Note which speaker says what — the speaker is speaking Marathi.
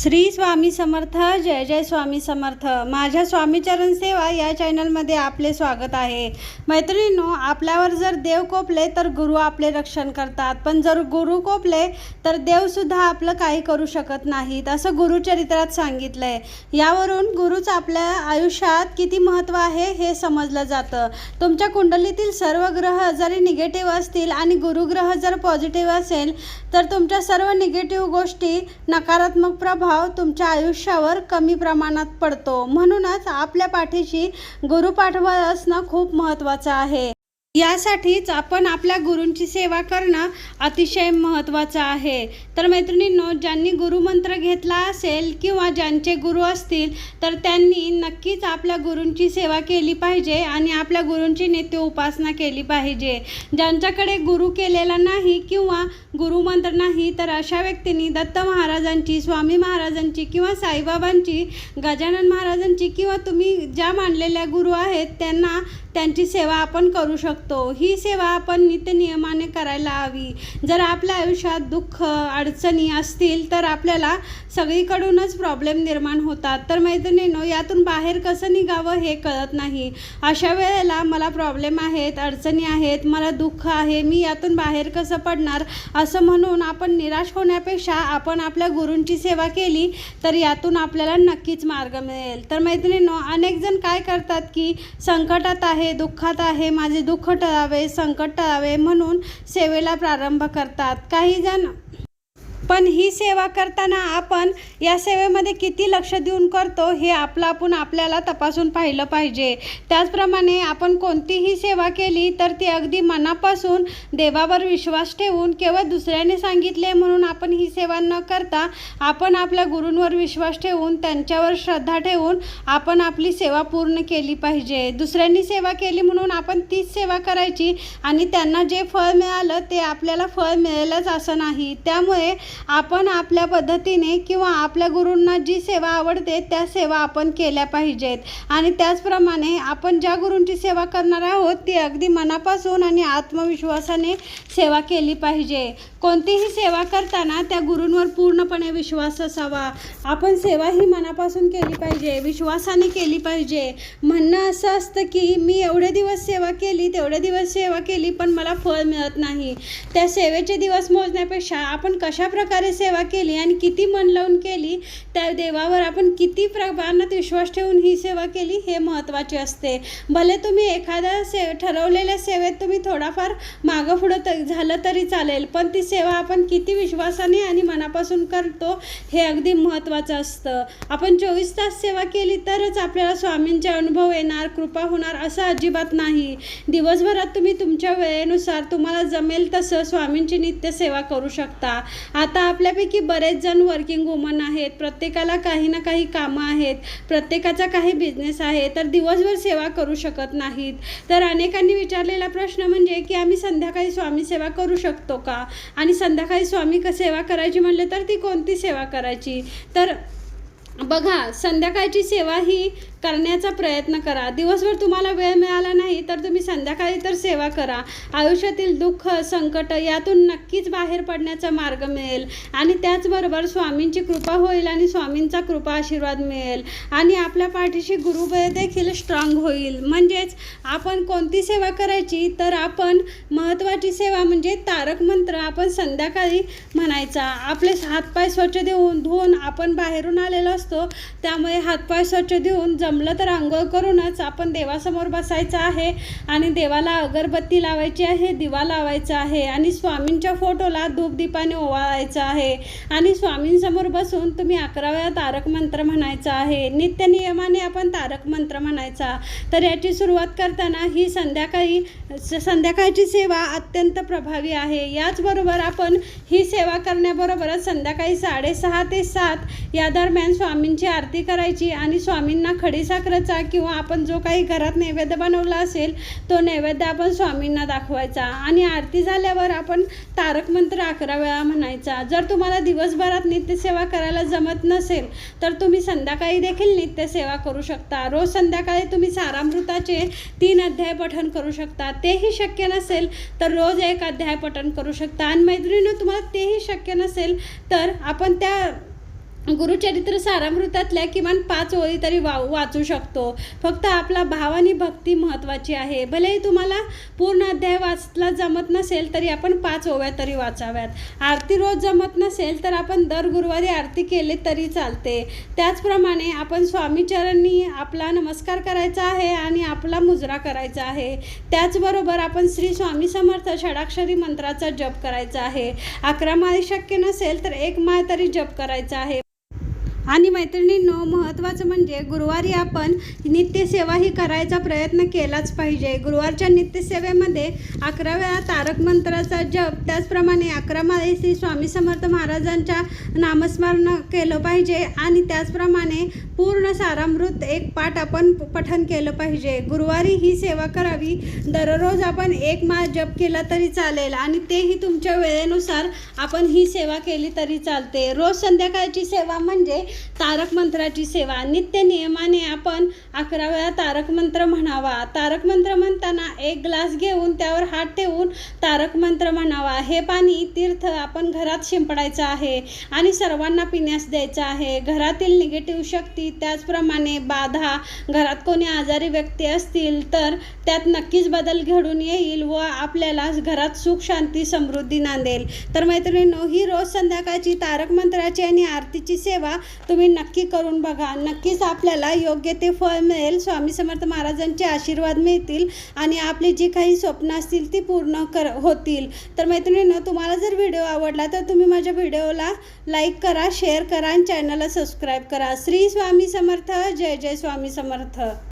Speaker 1: श्री स्वामी समर्थ जय जय स्वामी समर्थ. माझ्या स्वामीचरण सेवा या चॅनलमध्ये आपले स्वागत आहे. मैत्रिणींनो आपल्यावर जर देव कोपले तर गुरु आपले रक्षण करतात. पण जर गुरु कोपले तर देवसुद्धा आपलं काही करू शकत नाहीत असं गुरुचरित्रात सांगितलं आहे यावरून गुरुच आपल्या आयुष्यात किती महत्त्व आहे हे समजलं जातं. तुमच्या कुंडलीतील सर्व ग्रह जरी निगेटिव्ह असतील आणि गुरुग्रह जर पॉझिटिव्ह असेल तर तुमच्या सर्व निगेटिव्ह गोष्टी नकारात्मक प्रभाव तुमच्या आयुष्यावर कमी प्रमाणात पडतो. म्हणूनच आपल्या पाठीशी गुरुपाठवा असणं खूप महत्त्वाचं आहे. यासाठीच आपण आपल्या गुरूंची सेवा करणं अतिशय महत्त्वाचं आहे. तर मैत्रिणींनो ज्यांनी गुरुमंत्र घेतला असेल किंवा ज्यांचे गुरु असतील तर त्यांनी नक्कीच आपल्या गुरूंची सेवा केली पाहिजे आणि आपल्या गुरूंची नित्य उपासना केली पाहिजे. ज्यांच्याकडे गुरु केलेला नाही किंवा गुरुमंत्र नाही तर अशा व्यक्तींनी दत्त महाराजांची स्वामी महाराजांची किंवा साईबाबांची गजानन महाराजांची किंवा तुम्ही ज्या मानलेल्या गुरु आहेत त्यांना त्यांची सेवा आपण करू शकतो. ही सेवा आपण नित्यनियमाने करायला हवी. जर आपल्या आयुष्यात दुःख अडचणी असतील तर आपल्याला सगळीकडूनच प्रॉब्लेम निर्माण होतात. तर मैत्रिणींनो यातून बाहेर कसं निघावं हे कळत नाही. अशा वेळेला मला प्रॉब्लेम आहेत अडचणी आहेत मला दुःख आहे मी यातून बाहेर कसं पडणार? असं म्हणून आपण निराश होण्यापेक्षा आपण आपल्या गुरूंची सेवा केली तर यातून आपल्याला नक्कीच मार्ग मिळेल. तर मैत्रिणींनो अनेक जण काय करतात की संकटात आहे दुःखात आहे माझे दुःख टळावे संकट टळावे म्हणून सेवेला प्रारंभ करतात. काही जण पण ही सेवा करताना आपण या सेवेमध्ये किती लक्ष देऊन करतो हे आपलं आपण आपल्याला तपासून पाहिलं पाहिजे. त्याचप्रमाणे आपण कोणतीही सेवा केली तर ती अगदी मनापासून देवावर विश्वास ठेवून केवळ दुसऱ्याने सांगितले म्हणून आपण ही सेवा न करता आपण आपल्या गुरूंवर विश्वास ठेवून त्यांच्यावर श्रद्धा ठेवून आपण आपली सेवा पूर्ण केली पाहिजे. दुसऱ्यांनी सेवा केली म्हणून आपण तीच सेवा करायची आणि त्यांना जे फळ मिळालं ते आपल्याला फळ मिळेलच असं नाही. त्यामुळे आपण आपल्या पद्धतीने किंवा आपल्या गुरूंना जी सेवा आवडते त्या सेवा आपण केल्या पाहिजेत. आणि त्याचप्रमाणे आपण ज्या गुरूंची सेवा करणार आहोत ती अगदी मनापासून आणि आत्मविश्वासाने सेवा केली पाहिजे. कोणतीही सेवा करताना त्या गुरूंवर पूर्णपणे विश्वास असावा. आपण सेवा ही मनापासून केली पाहिजे विश्वासाने केली पाहिजे. म्हणणं असं असतं की मी एवढे दिवस सेवा केली तेवढे दिवस सेवा केली पण मला फळ मिळत नाही. त्या सेवेचे दिवस मोजण्यापेक्षा आपण कशा प्रकारे सेवा केली आणि किती मन लावून केली त्या देवावर आपण किती प्रमाणात विश्वास ठेवून ही सेवा केली हे महत्त्वाचे असते. भले तुम्ही एखाद्या से ठरवलेल्या सेवेत तुम्ही थोडाफार मागं पुढं त झालं तरी चालेल पण ती सेवा आपण किती विश्वासाने आणि मनापासून करतो हे अगदी महत्त्वाचं असतं. आपण चोवीस तास सेवा केली तरच आपल्याला स्वामींचे अनुभव येणार कृपा होणार असं अजिबात नाही. दिवसभरात तुम्ही तुमच्या वेळेनुसार तुम्हाला जमेल तसं स्वामींची नित्य सेवा करू शकता. आता आता आपल्यापैकी बरेच जण वर्किंग वुमन आहेत. प्रत्येकाला काही ना काही कामं आहेत. प्रत्येकाचा काही बिझनेस आहे. तर दिवसभर सेवा करू शकत नाहीत. तर अनेकांनी विचारलेला प्रश्न म्हणजे की आम्ही संध्याकाळी स्वामी सेवा करू शकतो का? आणि संध्याकाळी स्वामी क सेवा करायची म्हणले तर ती कोणती सेवा करायची? तर बघा संध्याकाळची सेवा ही करण्याचा प्रयत्न करा. दिवसभर तुम्हाला वेळ मिळाला नाही तर तुम्ही संध्याकाळी तर सेवा करा. आयुष्यातील दुःख संकट यातून नक्कीच बाहेर पडण्याचा मार्ग मिळेल. आणि त्याचबरोबर स्वामींची कृपा होईल आणि स्वामींचा कृपा आशीर्वाद मिळेल. आणि आपल्या पाठीशी गुरुबळ देखील स्ट्रॉंग होईल. म्हणजेच आपण कोणती सेवा करायची? तर आपण महत्त्वाची सेवा म्हणजे तारक मंत्र आपण संध्याकाळी म्हणायचा. आपले हातपाय स्वच्छ देऊन धुवून आपण बाहेरून आलेलो असतो. त्यामुळे हातपाय स्वच्छ देऊन जमलं तर आंघोळ करूनच आपण देवासमोर बसायचं आहे आणि देवाला अगरबत्ती लावायची आहे दिवा लावायचा आहे आणि स्वामींच्या फोटोला धूपदीपाने ओवाळायचं आहे. आणि स्वामींसमोर बसून तुम्ही अकरा वेळा तारक मंत्र म्हणायचा आहे. नित्य नियमाने आपण तारक मंत्र म्हणायचा. तर याची सुरुवात करताना ही संध्याकाळी स- संध्याकाळची सेवा अत्यंत प्रभावी आहे. याचबरोबर आपण ही सेवा करण्याबरोबरच संध्याकाळी साडेसहा ते सात या दरम्यान स्वामींची आरती करायची आणि स्वामींना खडीसाखरेचा किंवा आपण जो काही घरात नैवेद्य बनवला असेल तो नैवेद्य आपण स्वामींना दाखवायचा. आणि आरती झाल्यावर आपण तारक मंत्र अकरा वेळा म्हणायचा. जर तुम्हाला दिवसभरात नित्यसेवा करायला जमत नसेल तर तुम्ही संध्याकाळी देखील नित्यसेवा करू शकता. रोज संध्याकाळी तुम्ही सारामृताचे तीन अध्याय पठण करू शकता. तेही शक्य नसेल तर रोज एक अध्याय पठण करू शकता. आणि मैत्रिणीनं तुम्हाला तेही शक्य नसेल तर आपण त्या गुरुचरित्र सारामृतातल्या किमान पाच ओळी तरी वा वाचू शकतो. फक्त आपला भाव आणि भक्ती महत्त्वाची आहे. भलेही तुम्हाला पूर्ण अध्याय वाचला जमत नसेल तरी आपण पाच ओव्या तरी वाचाव्यात. आरती रोज जमत नसेल तर आपण दर गुरुवारी आरती केले तरी चालते. त्याचप्रमाणे आपण स्वामीचरणी आपला नमस्कार करायचा आहे आणि आपला मुजरा करायचा आहे. त्याचबरोबर आपण श्री स्वामी समर्थ षडाक्षरी मंत्राचा जप करायचा आहे. अकरा माळी शक्य नसेल तर एक माळ तरी जप करायचा आहे. आणि मैत्रिणींनो महत्त्वाचं म्हणजे गुरुवारी आपण नित्यसेवा ही करायचा प्रयत्न केलाच पाहिजे. गुरुवारच्या नित्यसेवेमध्ये अकरा वेळा तारक मंत्राचा जप त्याचप्रमाणे अकरा माळे श्री स्वामी समर्थ महाराजांच्या नामस्मरण केलं पाहिजे आणि त्याचप्रमाणे पूर्ण सारामृत एक पाठ आपण पठन केलं पाहिजे. गुरुवारी ही सेवा करावी. दररोज आपण एक माळ जप केला तरी चालेल आणि तेही तुमच्या वेळेनुसार आपण ही सेवा केली तरी चालते. रोज संध्याकाळची सेवा म्हणजे तारक मंत्राची सेवा. नित्य नियमाने आपण अकरा वेळा तारक मंत्र म्हणावा. तारक मंत्र म्हणताना एक ग्लास घेऊन त्यावर हात ठेवून तारक मंत्र म्हणावा. हे पाणी तीर्थ आपण घरात शिंपडायचं आहे आणि सर्वांना पिण्यास द्यायचं आहे. घरातील निगेटिव्ह शक्ती त्याचप्रमाणे बाधा. घरात कोणी आजारी व्यक्ती असतील तर त्यात नक्कीच बदल घडून येईल व आपल्याला घरात सुख शांती समृद्धी नांदेल. तर मैत्रिणींनो ही रोज संध्याकाळची तारक मंत्राची आणि आरतीची सेवा तुम्ही नक्की करून बघा. नक्कीच आपल्याला योग्य ते फळ मिळेल. स्वामी समर्थ महाराजांचे आशीर्वाद मिळतील आणि आपली जी काही स्वप्न असतील ती पूर्ण कर होतील. तर मैत्रिणीनं तुम्हाला जर व्हिडिओ आवडला तर तुम्ही माझ्या व्हिडिओला लाईक करा शेअर करा आणि चॅनलला सबस्क्राईब करा. श्री स्वामी समर्थ. जय जय स्वामी समर्थ.